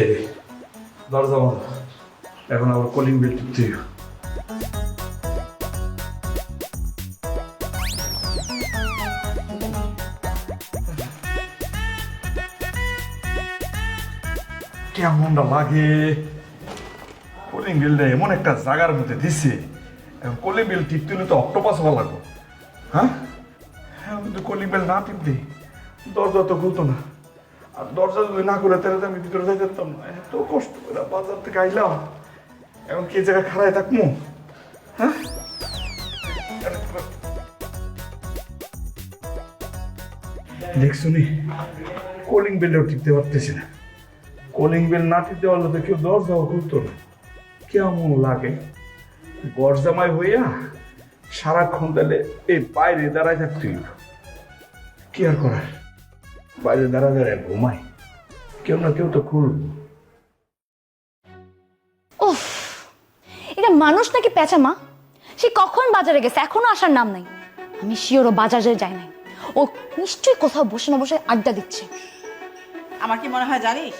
এই দরজা বন্ধ। এখন আবার কলিং বেল টিপতে কেমনটা লাগে? কলিং বিলটা এমন একটা জায়গার মধ্যে দিছে। এখন কলিং বিল টিপতে হলে তো অক্টোপাস হওয়া লাগবে। হ্যাঁ? হ্যাঁ কিন্তু কলিং বেল না টিপতে দরজা তো খুলতো না। আর দরজা যদি না করে, তাহলে তো আমি ভিতরে যাইতে পারতাম না। এত কষ্ট করে বাজার থেকে আইলাম। এখন কি জায়গায় খাড়ায় থাকব হ্যাঁ? দেখছ নি কলিং বেলটাও টিপতে পারতেছি না। কলিং বেল না টিপতে পারলে তো কেউ দরজাও খুলতো না। কেমন লাগে? গরজামাই হইয়া সারাক্ষণ তাহলে এই বাইরে দাঁড়ায় থাকতে কি আর করার? বাইরে দাঁড়া দাঁড়ায় ঘুমাই। কেউ না কেউ তো খুলব। উফ এটা মানুষ নাকি পেঁচা মা? সে কখন বাজারে গেছে? এখনও আসার নাম নাই। আমি শিওর ও বাজারে যায় নাই। ও নিশ্চয়ই কোথাও বসে না বসে আড্ডা দিচ্ছে। আমার কি মনে হয় জানিস?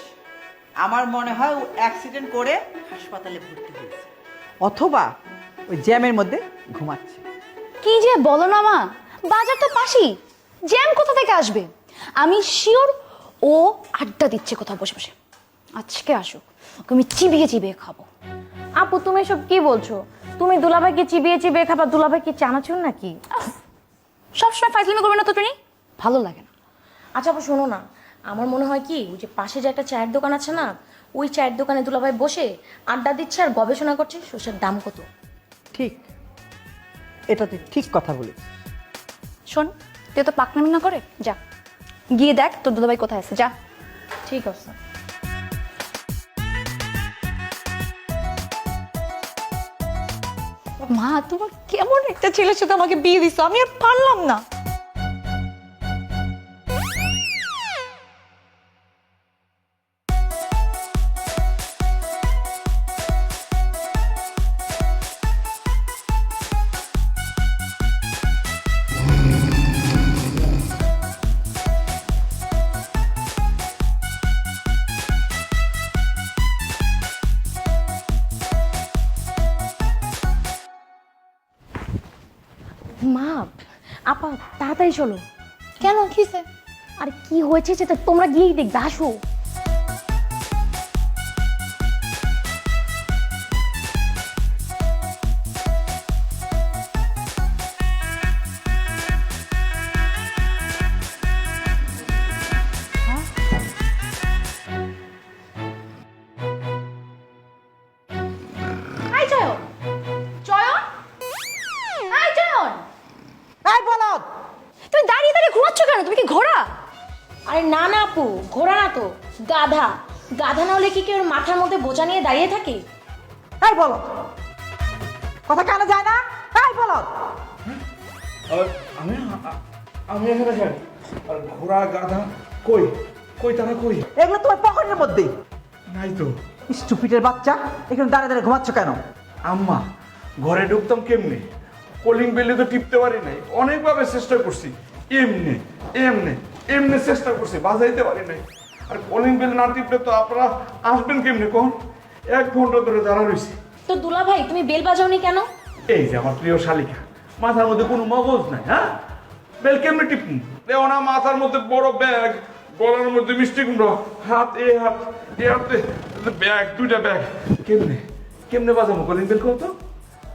আমার মনে হয় ও অ্যাক্সিডেন্ট করে হাসপাতালে ভর্তি হয়েছে। অথবা ওই জ্যামের মধ্যে ঘুমাচ্ছে। কি যে বলো না মা? বাজার তো পাশেই। জ্যাম কোথা থেকে আসবে? আমি শিওর ও আড্ডা দিচ্ছে কোথাও বসে বসে। আজকে আসুক ওকে আমি চিবিয়ে চিবিয়ে খাব। আপু তুমি এসব কি বলছো? তুমি দুলাভাইকে চিবিয়ে চিবিয়ে খাবা দুলাভাই কি চানাচুর নাকি? সবসময় ফাইজলামি করবে না তো তুমি? ভালো লাগে না। আচ্ছা আপু শোনো না। আমার মনে হয় কি ওই যে পাশে যে একটা চায়ের দোকান আছে না ওই চায়ের দোকানে দুলাভাই বসে আড্ডা দিচ্ছে আর গবেষণা করছে শস্যের দাম কত। ঠিক। এটা তুই ঠিক কথা বলি শোন তুই তো পাকনামি না করে যা। গিয়ে দেখ, তোর দুলাভাই কোথায় আছে, যা। ঠিক আছে। মা, তোমার কেমন একটা ছেলের সাথে আমাকে বিয়ে দিছো? আমি আর পারলাম না। মা আপা তাড়াতাড়ি চলো। কেন কিসে? আর কি হয়েছে সেটা তোমরা গিয়েই দেখবে আসো। আরে না না আপু ঘোড়া না তো গাধা। গাধা না হলে কি কেউ মাথার মধ্যে বোঝা নিয়ে দাঁড়িয়ে থাকে? এই বলো। কথা কানে যায় না? এই বলদ আর আমি আমি এখানে যাই আর ঘোড়া গাধা কই? কই তারা কই? এগুলো তোমার পকেটের মধ্যে নাই তো। স্টুপিটের বাচ্চা এখানে দাঁড়িয়ে দাঁড়িয়ে ঘুমাচ্ছ কেন? আম্মা ঘরে ঢুকতাম কেমনে? কলিং বেলে তো টিপতে পারি নাই। অনেকভাবে চেষ্টা করছি। এমনি এমনি। এমনি চেষ্টা করছি বাজাইতে পারি নাই। আর কলিং বেল না টিপলে তো আপনারা আসবেন কেমনে কোন? এক ঘণ্টা ধরে দাঁড়া রয়েছি। তো দুলা ভাই তুমি বেল বাজাওনি কেন? এই যে আমার প্রিয় শালিকা মাথার মধ্যে কোনো মগজ নাই হ্যাঁ? বেল কেমনে টিপুন দেও না মাথার মধ্যে বড় ব্যাগ গলার মধ্যে মিষ্টি কুমড়ো হাত এ হাত এ হাতে ব্যাগ দুইটা ব্যাগ। কেমনে? কেমনে বাজাবো কলিং বেল কত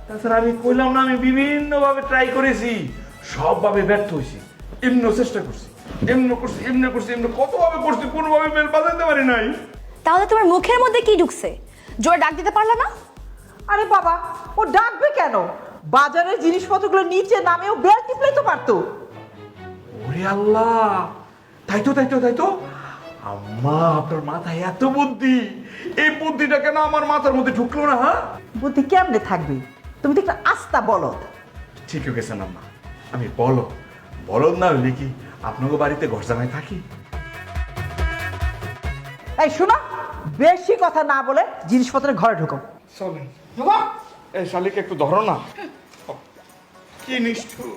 তাছাড়া আমি কইলাম না আমি বিভিন্নভাবে ট্রাই করেছি সবভাবে ব্যর্থ হয়েছি এমন চেষ্টা করছি। এমন করছি এমনি করছি এমনি কতভাবে করছি কোনোভাবে বেল বাজাইতে পারি নাই। তাহলে তোমার মুখের মধ্যে কি ঢুকছে? জোরে ডাক দিতে পারলা না? আরে বাবা ও ডাকবে কেন? বাজারের জিনিসপত্রগুলো নিচে নামেও বেল টিপলেই তো পারতো। ওরে আল্লাহ তাই তো তাই তো তাই তো। আম্মা আপনার মাথায় এত বুদ্ধি। এই বুদ্ধিটা কেন আমার মাথার মধ্যে ঢুকলো না হ্যাঁ? বুদ্ধি কেমনে থাকবে? তুমি তো একটা আস্তা বলদ। ঠিক হয়ে গেছেন আম্মা। আমি বলো বলদ না হইলে কি আপনাকে বাড়িতে ঘর জামাই থাকি? এই শোনো বেশি কথা না বলে জিনিসপত্রের ঘরে ঢুকো। চলেন এই শালিকে একটু ধরো না। কি নিষ্ঠুর।